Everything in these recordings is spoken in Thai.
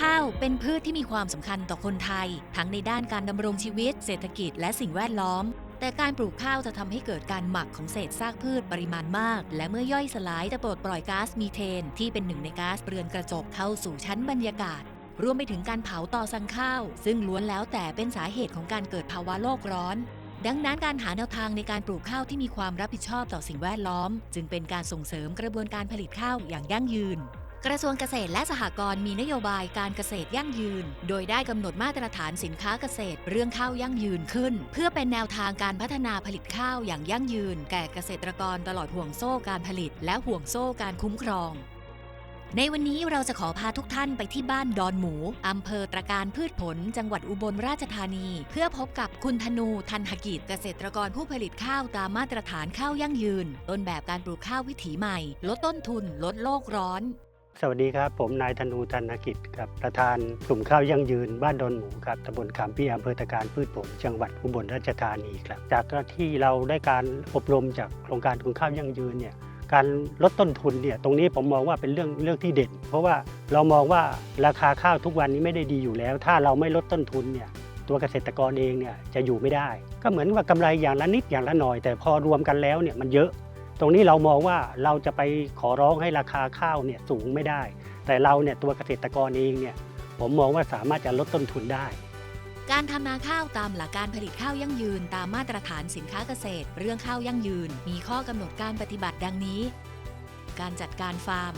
ข้าวเป็นพืชที่มีความสำคัญต่อคนไทย ทั้งในด้านการดำรงชีวิต เศรษฐกิจและสิ่งแวดล้อม แต่การปลูกข้าวจะทำให้เกิดการหมักของเศษซากพืชปริมาณมาก และเมื่อย่อยสลายจะปลดปล่อยก๊าซมีเทน ที่เป็นหนึ่งในก๊าซเรือนกระจกเข้าสู่ชั้นบรรยากาศ รวมไปถึงการเผาต่อสังข้าว ซึ่งล้วนแล้วแต่เป็นสาเหตุของการเกิดภาวะโลกร้อนดังนั้นการหาแนวทางในการปลูกข้าวที่มีความรับผิดชอบต่อสิ่งแวดล้อม จึงเป็นการส่งเสริมกระบวนการผลิตข้าวอย่างยั่งยืน กระทรวงเกษตรและสหกรณ์มีนโยบายการเกษตรยั่งยืน โดยได้กำหนดมาตรฐานสินค้าเกษตร เรื่องข้าวยั่งยืนขึ้น เพื่อเป็นแนวทางการพัฒนาผลิตข้าวอย่างยั่งยืน แก่เกษตรกรตลอดห่วงโซ่การผลิต และห่วงโซ่การคุ้มครอง ในวันนี้เราจะขอพาทุกท่านไปที่บ้านดอนหมูอำเภอตรการพืชผล จังหวัดอุบลราชธานี เพื่อพบกับคุณธนูทันหกิจเกษตรกรผู้ผลิตข้าวตามมาตรฐานข้าวยั่งยืน ต้นแบบการปลูกข้าววิถีใหม่ ลดต้นทุน ลดโลกร้อน สวัสดีครับ ผมนายธนูธนกิจครับประธานกลุ่มข้าวยั่งยืนบ้านดอนหมูครับตำบลขามพี่อำเภอตะการพืชผลจังหวัดอุบลราชธานีครับ จากที่เราได้การอบรมจากโครงการกลุ่มข้าวยั่งยืนเนี่ยการลดต้นทุนเนี่ยตรงนี้ผมมองว่าเป็นเรื่องเรื่องที่เด่น เพราะว่าเรามองว่าราคาข้าวทุกวันนี้ไม่ได้ดีอยู่แล้ว ถ้าเราไม่ลดต้นทุนเนี่ยตัวเกษตรกรเองเนี่ยจะอยู่ไม่ได้ ก็เหมือนว่ากำไรอย่างละนิดอย่างละหน่อย แต่พอรวมกันแล้วเนี่ยมันเยอะ ตรงนี้เรามองว่าเราจะไปขอร้องให้ราคาข้าวเนี่ยสูงไม่ได้ แต่เราเนี่ยตัวเกษตรกรเองเนี่ยผมมองว่าสามารถจะลดต้นทุนได้ การทำนาข้าวตามหลักการผลิตข้าวยั่งยืน ตามมาตรฐานสินค้าเกษตร เรื่องข้าวยั่งยืน มีข้อกำหนดการปฏิบัติดังนี้ การจัดการฟาร์ม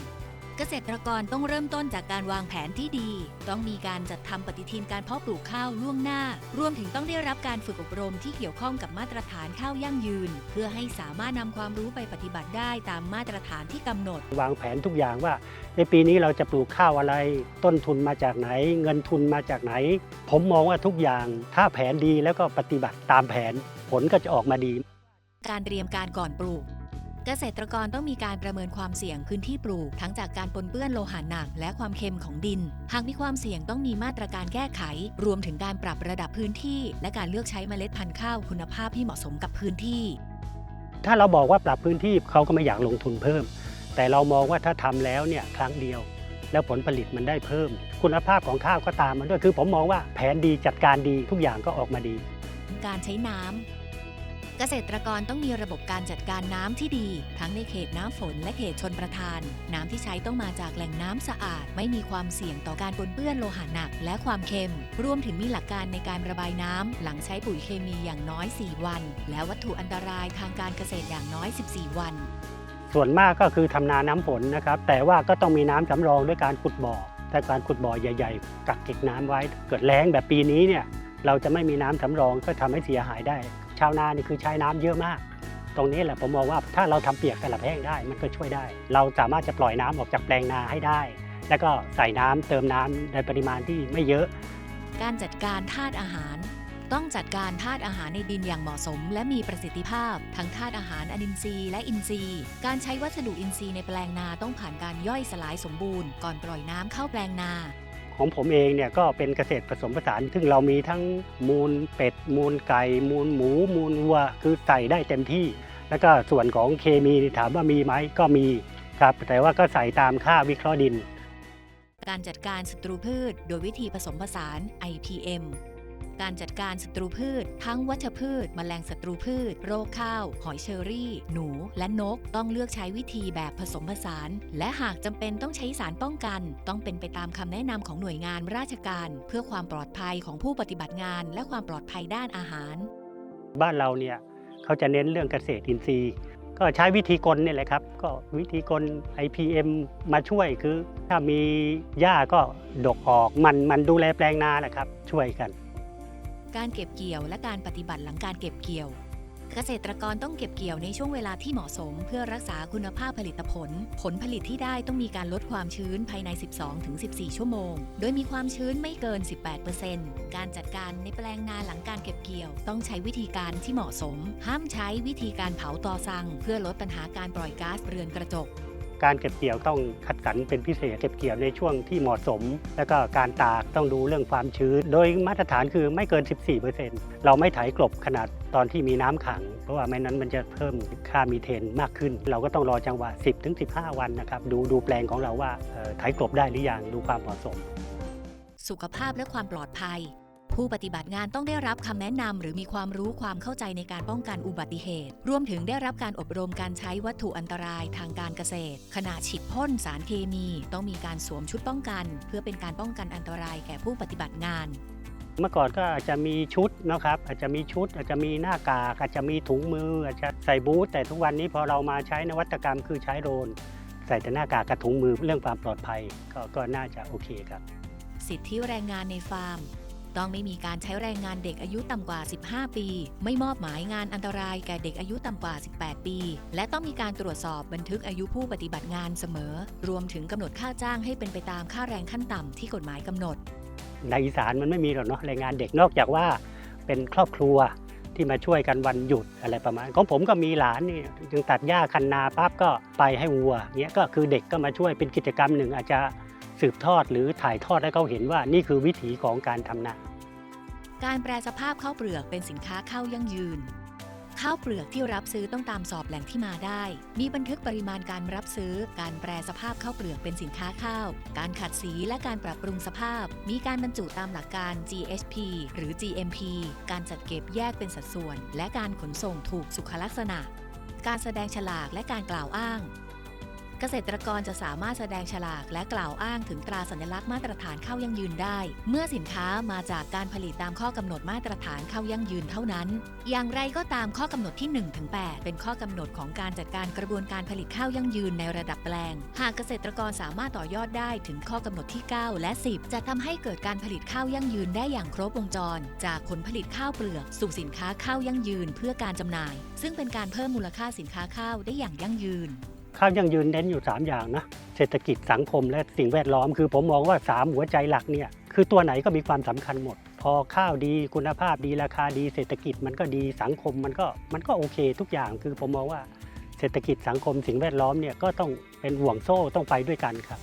เกษตรกรต้องเริ่มต้นจากการวางแผนที่ดี ต้องมีการจัดทำปฏิทินการเพาะปลูกข้าวล่วงหน้า รวมถึงต้องได้รับการฝึกอบรมที่เกี่ยวข้องกับมาตรฐานข้าวยั่งยืน เพื่อให้สามารถนำความรู้ไปปฏิบัติได้ตามมาตรฐานที่กำหนด วางแผนทุกอย่างว่า ในปีนี้เราจะปลูกข้าวอะไร ต้นทุนมาจากไหน เงินทุนมาจากไหน ผมมองว่าทุกอย่างถ้าแผนดีแล้วก็ปฏิบัติตามแผน ผลก็จะออกมาดี การเตรียมการก่อนปลูก เกษตรกรต้องมีการประเมินความเสี่ยงพื้นที่ปลูก ทั้งจากการปนเปื้อนโลหะหนักและความเค็มของดิน หากมีความเสี่ยงต้องมีมาตรการแก้ไข รวมถึงการปรับระดับพื้นที่ และการเลือกใช้เมล็ดพันธุ์ข้าวคุณภาพที่เหมาะสมกับพื้นที่ ถ้าเราบอกว่าปรับพื้นที่เขาก็ไม่อยากลงทุนเพิ่ม แต่เรามองว่าถ้าทำแล้วเนี่ยครั้งเดียว แล้วผลผลิตมันได้เพิ่ม คุณภาพของข้าวก็ตามมาด้วยคือผมมองว่าแผนดีจัดการดีทุกอย่างก็ออกมาดี การใช้น้ำ เกษตรกรต้องมีระบบการจัดการน้ำที่ดี ทั้งในเขตน้ำฝนและเขตชนประทาน น้ำที่ใช้ต้องมาจากแหล่งน้ำสะอาด ไม่มีความเสี่ยงต่อการปนเปื้อนโลหะหนัก และความเค็ม รวมถึงมีหลักการในการระบายน้ำหลังใช้ปุ๋ยเคมีอย่างน้อย 4 วัน และวัตถุอันตรายทางการเกษตรอย่างน้อย 14 วัน ส่วนมากก็คือทำนาน้ำฝนนะครับ แต่ว่าก็ต้องมีน้ำสำรองด้วยการขุดบ่อแต่การขุดบ่อใหญ่ๆกักเก็บน้ำไว้ เกิดแล้งแบบปีนี้เนี่ยเราจะไม่มีน้ำสำรองก็ทำให้เสียหายได้ ชาวนานี่คือใช้น้ำเยอะมาก ตรงนี้แหละผมมองว่าถ้าเราทำเปียกสลับแห้งได้มันก็ช่วยได้ เราสามารถจะปล่อยน้ำออกจากแปลงนาให้ได้ แล้วก็ใส่น้ำเติมน้ำในปริมาณที่ไม่เยอะ การจัดการธาตุอาหาร ต้องจัดการธาตุอาหารในดินอย่างเหมาะสม และมีประสิทธิภาพ ทั้งธาตุอาหารอนินทรีย์และอินทรีย์ การใช้วัสดุอินทรีย์ในแปลงนาต้องผ่านการย่อยสลายสมบูรณ์ก่อนปล่อยน้ำเข้าแปลงนา ของผมเองเนี่ยก็เป็นเกษตรผสมผสาน ซึ่งเรามีทั้งมูลเป็ด มูลไก่ มูลหมู มูลวัว คือใส่ได้เต็มที่ แล้วก็ส่วนของเคมีถามว่ามีไหมก็มีครับ แต่ว่าก็ใส่ตามค่าวิเคราะห์ดิน การจัดการศัตรูพืช โดยวิธีผสมผสาน IPM การจัดการศัตรูพืช ทั้งวัชพืช แมลงศัตรูพืช โรคข้าว หอยเชอรี่ หนู และนก ต้องเลือกใช้วิธีแบบผสมผสาน และหากจำเป็นต้องใช้สารป้องกัน ต้องเป็นไปตามคำแนะนำของหน่วยงานราชการ เพื่อความปลอดภัยของผู้ปฏิบัติงาน และความปลอดภัยด้านอาหาร บ้านเราเนี่ยเขาจะเน้นเรื่องเกษตรอินทรีย์ ก็ใช้วิธีกลนี่แหละครับ ก็วิธีกล IPM มาช่วยคือ ถ้ามีหญ้าก็ดกออกมันมันดูแลแปลงนาแหละครับ ช่วยกัน การเก็บเกี่ยวและการปฏิบัติหลังการเก็บเกี่ยว เกษตรกรต้องเก็บเกี่ยวในช่วงเวลาที่เหมาะสม เพื่อรักษาคุณภาพผลิตผล ผลผลิตที่ได้ต้องมีการลดความชื้นภายใน 12-14 ชั่วโมง โดยมีความชื้นไม่เกิน 18%การจัดการในแปลงนาหลังการเก็บเกี่ยว ต้องใช้วิธีการที่เหมาะสม ห้ามใช้วิธีการเผาตอสัง เพื่อลดปัญหาการปล่อยก๊าซเรือนกระจก การเก็บเกี่ยวต้องคัดสรรเป็นพิเศษเก็บเกี่ยวในช่วงที่เหมาะสม แล้วก็การตากต้องดูเรื่องความชื้น โดยมาตรฐานคือไม่เกิน 14%เราไม่ไถกลบขนาดตอนที่มีน้ำขัง เพราะว่าไม่นั้นมันจะเพิ่มค่ามีเทนมากขึ้น เราก็ต้องรอจังหวะ 10-15 วันนะครับดูดูแปลงของเราว่าเอ่อไถกลบได้หรือยังดูความเหมาะสม สุขภาพและความปลอดภัย ผู้ปฏิบัติงานต้องได้รับคำแนะนำหรือมีความรู้ความเข้าใจในการป้องกันอุบัติเหตุ รวมถึงได้รับการอบรมการใช้วัตถุอันตรายทางการเกษตร ขณะฉีดพ่นสารเคมี ต้องมีการสวมชุดป้องกัน เพื่อเป็นการป้องกันอันตรายแก่ผู้ปฏิบัติงานเมื่อก่อนก็อาจจะมีชุดนะครับ อาจจะมีชุด อาจจะมีหน้ากากอาจจะมีถุงมืออาจจะใส่บูทแต่ทุกวันนี้พอเรามาใช้นวัตกรรมคือใช้โดรนใส่แต่หน้ากากกับถุงมือเรื่องความปลอดภัยก็ก็น่าจะโอเคครับ สิทธิแรงงานในฟาร์ม ต้องไม่มีการใช้แรงงานเด็กอายุต่ำกว่า 15 ปี ไม่มอบหมายงานอันตรายแก่เด็กอายุต่ำกว่า 18 ปี และต้องมีการตรวจสอบบันทึกอายุผู้ปฏิบัติงานเสมอ รวมถึงกำหนดค่าจ้างให้เป็นไปตามค่าแรงขั้นต่ำที่กฎหมายกำหนด ในอีสานมันไม่มีหรอกเนาะแรงงานเด็กนอกจากว่าเป็นครอบครัวที่มาช่วยกันวันหยุดอะไรประมาณ ของผมก็มีหลานนี่จึงตัดหญ้าคันนาปั๊บก็ไปให้วัวเงี้ยก็คือเด็กก็มาช่วยเป็นกิจกรรมหนึ่งอาจจะ สืบทอดหรือถ่ายทอดให้เขาเห็นว่านี่คือวิถีของการทำนาการแปรสภาพข้าวเปลือกเป็นสินค้าข้าวยั่งยืน ข้าวเปลือกที่รับซื้อต้องตามสอบแหล่งที่มาได้ มีบันทึกปริมาณการรับซื้อ การแปรสภาพข้าวเปลือกเป็นสินค้าข้าว การขัดสีและการปรับปรุงสภาพ มีการบรรจุตามหลักการ GSP หรือ GMP การจัดเก็บแยกเป็นสัดส่วน และการขนส่งถูกสุขลักษณะ การแสดงฉลากและการกล่าวอ้าง เกษตรกรจะสามารถแสดงฉลากและกล่าวอ้างถึงตราสัญลักษณ์มาตรฐานข้าวยั่งยืนได้ เมื่อสินค้ามาจากการผลิตตามข้อกำหนดมาตรฐานข้าวยั่งยืนเท่านั้น อย่างไรก็ตามข้อกำหนดที่ 1-8 เป็นข้อกำหนดของการจัดการกระบวนการผลิตข้าวยั่งยืนในระดับแปลง หากเกษตรกรสามารถต่อยอดได้ถึงข้อกำหนดที่ 9 และ 10 จะทำให้เกิดการผลิตข้าวยั่งยืนได้อย่างครบวงจร จากผลผลิตข้าวเปลือก สู่สินค้าข้าวยั่งยืนเพื่อการจำหน่าย ซึ่งเป็นการเพิ่มมูลค่าสินค้าข้าวได้อย่างยั่งยืน ข้าวยั่งยืนเน้นอยู่ 3 อย่างนะเศรษฐกิจสังคมและสิ่งแวดล้อมคือผมมองว่า 3 หัวใจหลักเนี่ยคือตัวไหนก็มีความสำคัญหมด พอข้าวดีคุณภาพดีราคาดี เศรษฐกิจมันก็ดีสังคมมันก็มันก็โอเค ทุกอย่างคือผมมองว่าเศรษฐกิจสังคมสิ่งแวดล้อมเนี่ยก็ต้องเป็นห่วงโซ่ต้องไปด้วยกันครับ